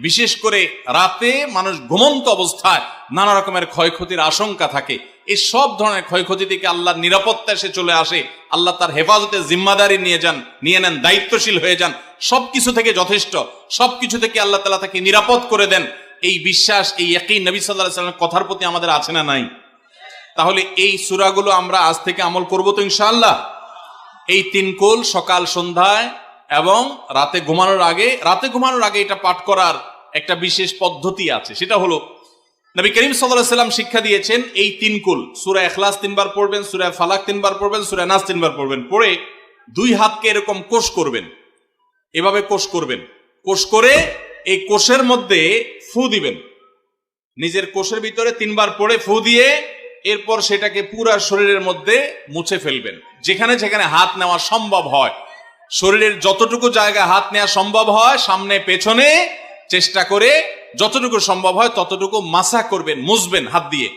বিশেষ করে রাতে মানুষ ঘুমন্ত অবস্থায় নানা রকমের ক্ষয়ক্ষতির আশঙ্কা থাকে। এই সব ধরনের ক্ষয়ক্ষতি থেকে আল্লাহর নিরাপত্তা এসে চলে আসে, আল্লাহ তার হেফাজতে জিম্মাদারি নিয়ে যান, নিয়ে নেন, দায়িত্বশীল হয়ে যান। সবকিছু থেকে যথেষ্ট। সবকিছু থেকে আল্লাহ তালা তাকে নিরাপদ করে দেন। এই বিশ্বাস, এই একই নবী সাল্লাহ কথার প্রতি আমাদের আছে না নাই? তাহলে এই সুরাগুলো আমরা আজ থেকে আমল করব তো ইনশাআল্লাহ? এই তিন কোল সকাল সন্ধ্যায় এবং রাতে ঘুমানোর আগে, রাতে ঘুমানোর আগে এটা পাঠ করার একটা বিশেষ পদ্ধতি আছে। সেটা হলো, নবী করিম সাল্লাম শিক্ষা দিয়েছেন এই তিন কুল। সুরা এখলাস তিনবার পড়বেন, সুরা ফালাক তিনবার পড়বেন, সুরা নাস তিনবার পড়বেন। পড়ে দুই হাতকে এরকম কোষ করবেন। এভাবে কোষ করবেন। কোষ করে এই কোষের মধ্যে ফু দিবেন। নিজের কোষের ভিতরে তিনবার পড়ে ফু দিয়ে এরপর সেটাকে পুরা শরীরের মধ্যে মুছে ফেলবেন। যেখানে যেখানে হাত নেওয়া সম্ভব হয়। শরীরের যতটুকু জায়গায় হাত নেওয়া সম্ভব হয়, সামনে, পেছনে চেষ্টা করে যতটুকু সম্ভব হয়, ততটুকু মাসা করবেন, মুছবেন হাত দিয়ে।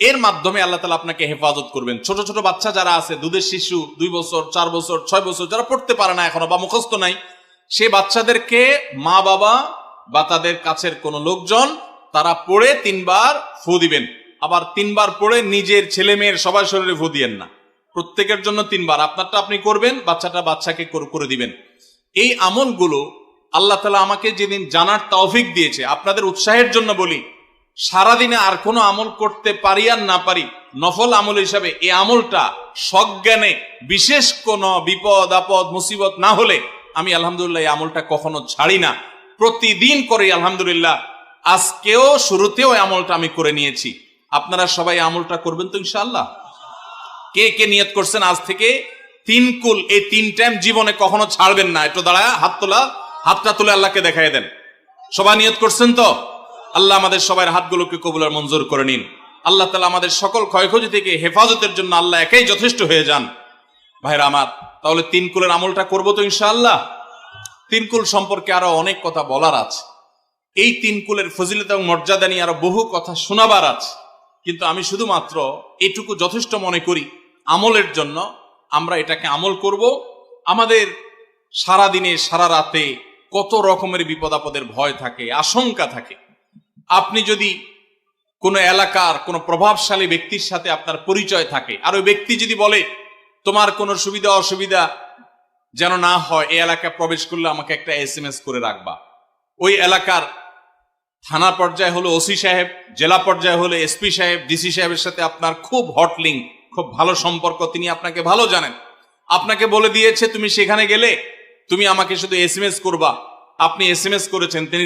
এর মাধ্যমে আল্লাহ তালা আপনাকে হেফাজত করবেন। ছোট ছোট বাচ্চা যারা আছে, দুধের শিশু, দুই বছর, চার বছর, ছয় বছর, যারা পড়তে পারে না এখনও বা মুখস্থ নাই, সে বাচ্চাদেরকে মা বাবা বা তাদের কাছের কোনো লোকজন তারা পড়ে তিনবার ফু দিবেন। আবার তিনবার পড়ে নিজের ছেলে মেয়ের সবার শরীরে ফু দিয়েন না। প্রত্যেকের জন্য তিনবার। আপনারটা আপনি করবেন, বাচ্চাটা বাচ্চাকে কর- দিবেন। এই আমলগুলো আল্লাহ তালা আমাকে যেদিন জানার তৌফিক দিয়েছে, আপনাদের উৎসাহের জন্য বলি, সারাদিনে আর কোনো আমল করতে পারি আর না পারি, নফল আমল হিসাবে এই আমলটা সজ্ঞানে বিশেষ কোনো বিপদ, আপদ, মুসিবত না হলে আমি আলহামদুলিল্লাহ এই আমলটা কখনো ছাড়ি না। প্রতিদিন করি আলহামদুলিল্লাহ, আজকেও শুরুতেও আমলটা আমি করে নিয়েছি। আপনারা সবাই আমলটা করবেন তো ইনশাআল্লাহ? কে কে নিয়ত করছেন আজ থেকে? তিন কুল, এই তিন টাইম জীবনে কখনো ছাড়বেন না। একটু দাঁড়ায়, হাত তোলা, হাতটা তুলে আল্লাহকে দেখাই দেন। সবাই নিয়ত করছেন তো? আল্লাহ আমাদের সবার হাতগুলোকে কবুল আর মঞ্জুর করে নিন। আল্লাহ তালা আমাদের সকল ক্ষয়ক্ষতি থেকে হেফাজতের জন্য আল্লাহ একাই যথেষ্ট হয়ে যান। ভাইরা আমার, তাহলে তিন কুলের আমলটা করব তো ইনশাআল্লাহ? তিন কুল সম্পর্কে আরও অনেক কথা বলার আছে। এই তিন কুলের ফজিলত এবং মর্যাদা নিয়ে আরও বহু কথা শোনাবার আছে। কিন্তু আমি শুধুমাত্র এটুকু যথেষ্ট মনে করি। আমলের জন্য আমরা এটাকে আমল করব। আমাদের সারা দিনে সারা রাতে কত রকমের বিপদ আপদের ভয় থাকে, আশঙ্কা থাকে। আপনি যদি কোনো এলাকার, কোনো প্রভাবশালী ব্যক্তির সাথে আপনার পরিচয় থাকে, আর ওই ব্যক্তি যদি বলে, তোমার কোনো সুবিধা, অসুবিধা যেন না হয়, এই এলাকায় প্রবেশ করলে আমাকে একটা এস এম এস করে রাখবা। ওই এলাকার থানা পর্যায়ে হলো ওসি সাহেব, জেলা পর্যায়ে হলো এসপি সাহেব, ডিসি সাহেবের সাথে আপনার খুব হট লিঙ্ক খুব ভালো সম্পর্ক, তিনি আপনাকে ভালো জানেন। আপনাকে বলে দিয়েছে, তুমি সেখানে গেলে, তুমি আমাকে শুধু এস করবা। আপনি এস করেছেন, তিনি